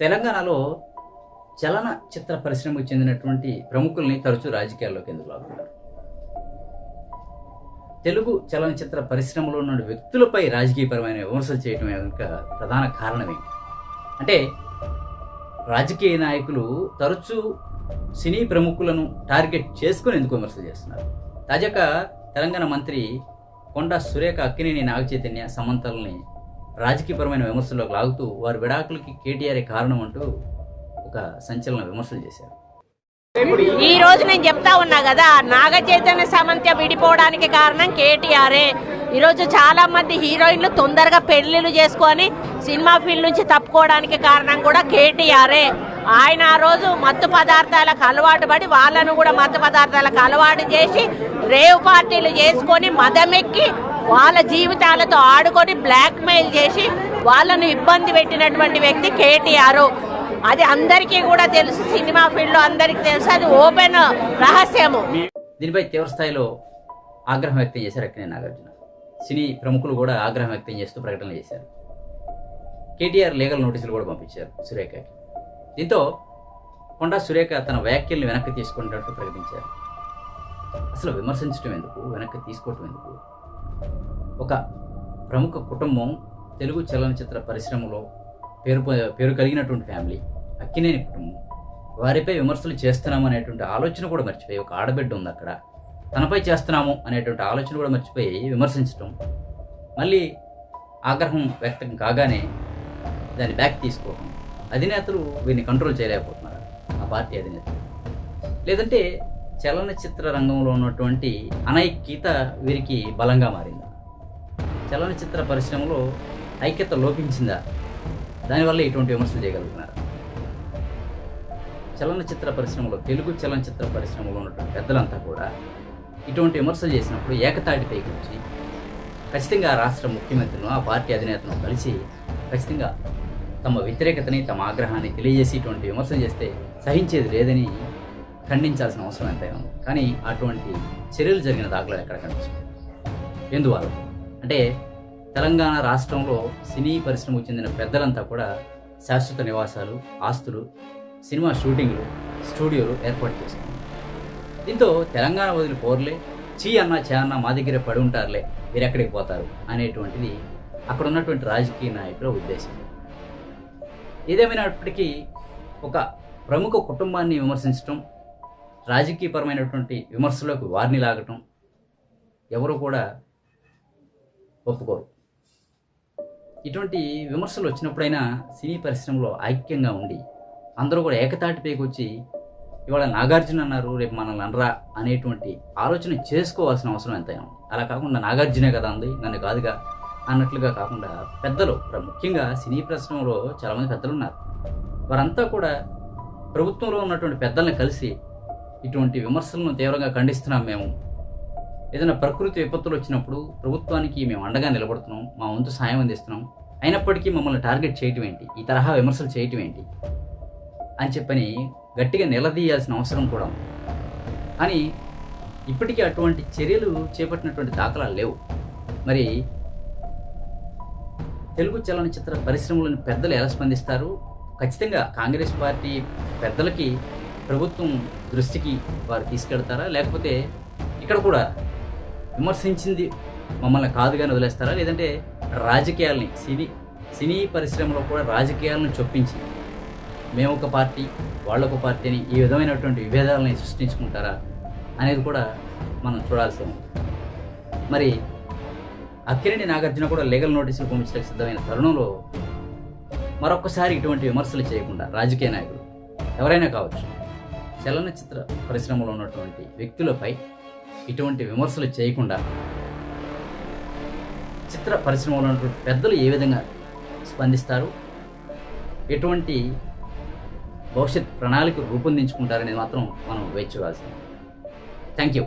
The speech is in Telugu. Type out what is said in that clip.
తెలంగాణలో చలన చిత్ర పరిశ్రమకు చెందినటువంటి ప్రముఖుల్ని తరచూ రాజకీయాల్లోకి ఎందుకు లాగుతున్నారు? తెలుగు చలనచిత్ర పరిశ్రమలో ఉన్న వ్యక్తులపై రాజకీయపరమైన విమర్శలు చేయడం వెనుక ప్రధాన కారణమే అంటే రాజకీయ నాయకులు తరచూ సినీ ప్రముఖులను టార్గెట్ చేసుకుని ఎందుకు విమర్శలు చేస్తున్నారు? తాజాగా తెలంగాణ మంత్రి కొండా సురేఖ అక్కినేని నాగచైతన్య సమంతల్ని రాజకీయపరమైన విమర్శల్లోకి లాగుతూ వారి విడాకులకి కేటీఆర్ కారణం అంటూ ఒక సంచలన విమర్శలు చేశారు. ఈ రోజు నేను చెప్తా ఉన్నా కదా నాగ చైతన్య సమంత్య విడిపోవడానికి కారణం కేటీఆర్ఏ ఈరోజు చాలా మంది హీరోయిన్లు తొందరగా పెళ్ళిళ్ళు చేసుకొని సినిమా ఫీల్డ్ నుంచి తప్పుకోవడానికి కారణం కూడా కేటీఆర్ఏ ఆయన ఆ రోజు మత్తు పదార్థాలకు అలవాటు పడి వాళ్ళను కూడా మత్తు పదార్థాలకు అలవాటు చేసి రేవ్ పార్టీలు చేసుకొని మదమెక్కి వాళ్ళ జీవితాలతో ఆడుకొని బ్లాక్మెయిల్ చేసి వాళ్ళను ఇబ్బంది పెట్టినటువంటి వ్యక్తి కేటీఆర్. అది అందరికీ కూడా తెలుసు సినిమా ఫీల్డ్లో అందరికీ తెలుసు అది ఓపెన్ రహస్యము దీనిపై తీవ్ర స్థాయిలో ఆగ్రహం వ్యక్తం చేశారు అక్కినేని నాగార్జున. సినీ ప్రముఖులు కూడా ఆగ్రహం వ్యక్తం చేస్తూ ప్రకటనలు చేశారు. కేటీఆర్ లీగల్ నోటీసులు కూడా పంపించారు సురేఖకి. దీంతో కొండా సురేఖ తన వ్యాఖ్యల్ని వెనక్కి తీసుకున్నట్టు ప్రకటించారు. అసలు విమర్శించడం ఎందుకు? వెనక్కి తీసుకోవటం ఎందుకు? ఒక ప్రముఖ కుటుంబం తెలుగు చలనచిత్ర పరిశ్రమలో పేరు పేరు కలిగినటువంటి ఫ్యామిలీ అక్కినేని కుటుంబం. వారిపై విమర్శలు చేస్తున్నాము అనేటువంటి ఆలోచన కూడా మర్చిపోయి ఒక ఆడబిడ్డ ఉంది అక్కడ. తనపై చేస్తున్నాము అనేటువంటి ఆలోచన కూడా మర్చిపోయి విమర్శించడం మళ్ళీ ఆగ్రహం వ్యక్తం కాగానే దాన్ని బ్యాక్ తీసుకోవడం అధినేతలు వీరిని కంట్రోల్ చేయలేకపోతున్నారు. ఆ పార్టీ అధినేతలు. లేదంటే చలనచిత్ర రంగంలో ఉన్నటువంటి అనైక్యత వీరికి బలంగా మారిందా? చలనచిత్ర పరిశ్రమలో ఐక్యత లోపించిందా? దానివల్ల ఇటువంటి విమర్శలు చేయగలుగుతున్నారు? చలనచిత్ర పరిశ్రమలో తెలుగు చలనచిత్ర పరిశ్రమలో ఉన్నటువంటి పెద్దలంతా కూడా ఇటువంటి విమర్శలు చేసినప్పుడు ఏకతాటిపైకి వచ్చి ఖచ్చితంగా ఆ రాష్ట్ర ముఖ్యమంత్రిను ఆ పార్టీ అధినేతను కలిసి ఖచ్చితంగా తమ వ్యతిరేకతని తమ ఆగ్రహాన్ని తెలియజేసి ఇటువంటి విమర్శలు చేస్తే సహించేది లేదని ఖండించాల్సిన అవసరం ఎంతైనా ఉంది. కానీ అటువంటి చర్యలు జరిగిన దాఖలాలు ఎక్కడ కనిపిస్తుంది ఎందువల్ల? అంటే తెలంగాణ రాష్ట్రంలో సినీ పరిశ్రమకు చెందిన పెద్దలంతా కూడా శాశ్వత నివాసాలు ఆస్తులు సినిమా షూటింగ్లు స్టూడియోలు ఏర్పాటు చేసుకున్నారు. దీంతో తెలంగాణ వదిలి పోర్లే చీ అన్న చే అన్న మా దగ్గరే పడి ఉంటారులే మీరు ఎక్కడికి పోతారు అనేటువంటిది అక్కడ ఉన్నటువంటి రాజకీయ నాయకుల ఉద్దేశం. ఏదేమైనప్పటికీ ఒక ప్రముఖ కుటుంబాన్ని విమర్శించడం రాజకీయపరమైనటువంటి విమర్శలకు వారిని లాగటం ఎవరు కూడా ఒప్పుకోరు ఇటువంటి విమర్శలు వచ్చినప్పుడైనా సినీ పరిశ్రమలో ఐక్యంగా ఉండి అందరూ కూడా ఏకతాటిపైకి వచ్చి ఇవాళ నాగార్జున అన్నారు రేపు మనల్ని అనరా అనేటువంటి ఆలోచన చేసుకోవాల్సిన అవసరం ఎంతైనా ఉంది. అలా కాకుండా నాగార్జునే కదా అంది నన్ను కాదుగా అన్నట్లుగా కాకుండా పెద్దలు ముఖ్యంగా సినీ పరిశ్రమలో చాలామంది పెద్దలు ఉన్నారు వారంతా కూడా ప్రభుత్వంలో ఉన్నటువంటి పెద్దల్ని కలిసి ఇటువంటి విమర్శలను తీవ్రంగా ఖండిస్తున్నాం మేము. ఏదైనా ప్రకృతి విపత్తులు వచ్చినప్పుడు ప్రభుత్వానికి మేము అండగా నిలబడుతున్నాం మా వంతు సాయం అందిస్తున్నాం. అయినప్పటికీ మమ్మల్ని టార్గెట్ చేయటం ఏంటి? ఈ తరహా విమర్శలు చేయటం ఏంటి? అని చెప్పని గట్టిగా నిలదీయాల్సిన అవసరం కూడా ఉంది. కానీ ఇప్పటికీ అటువంటి చర్యలు చేపట్టినటువంటి దాఖలాలు లేవు. మరి తెలుగు చలనచిత్ర పరిశ్రమలోని పెద్దలు ఎలా స్పందిస్తారు? ఖచ్చితంగా కాంగ్రెస్ పార్టీ పెద్దలకి ప్రభుత్వం దృష్టికి వారు తీసుకెళ్తారా? లేకపోతే ఇక్కడ కూడా విమర్శించింది మమ్మల్ని కాదు కానీ వదిలేస్తారా? లేదంటే రాజకీయాల్ని సినీ సినీ పరిశ్రమలో కూడా రాజకీయాలను చొప్పించి మేము ఒక పార్టీ వాళ్ళొక పార్టీ అని ఈ విధమైనటువంటి విభేదాలని సృష్టించుకుంటారా అనేది కూడా మనం చూడాల్సి ఉంది. మరి అక్కిరెడ్డి నాగార్జున కూడా లీగల్ నోటీసులు పంపించడానికి సిద్ధమైన తరుణంలో మరొకసారి ఇటువంటి విమర్శలు చేయకుండా రాజకీయ నాయకులు ఎవరైనా కావచ్చు చలనచిత్ర పరిశ్రమలో ఉన్నటువంటి వ్యక్తులపై ఇటువంటి విమర్శలు చేయకుండా చిత్ర పరిశ్రమలో ఉన్నటువంటి పెద్దలు ఏ విధంగా స్పందిస్తారు? ఎటువంటి భవిష్యత్ ప్రణాళిక రూపొందించుకుంటారనేది మాత్రం మనం వేచి చూడాల్సింది. Thank you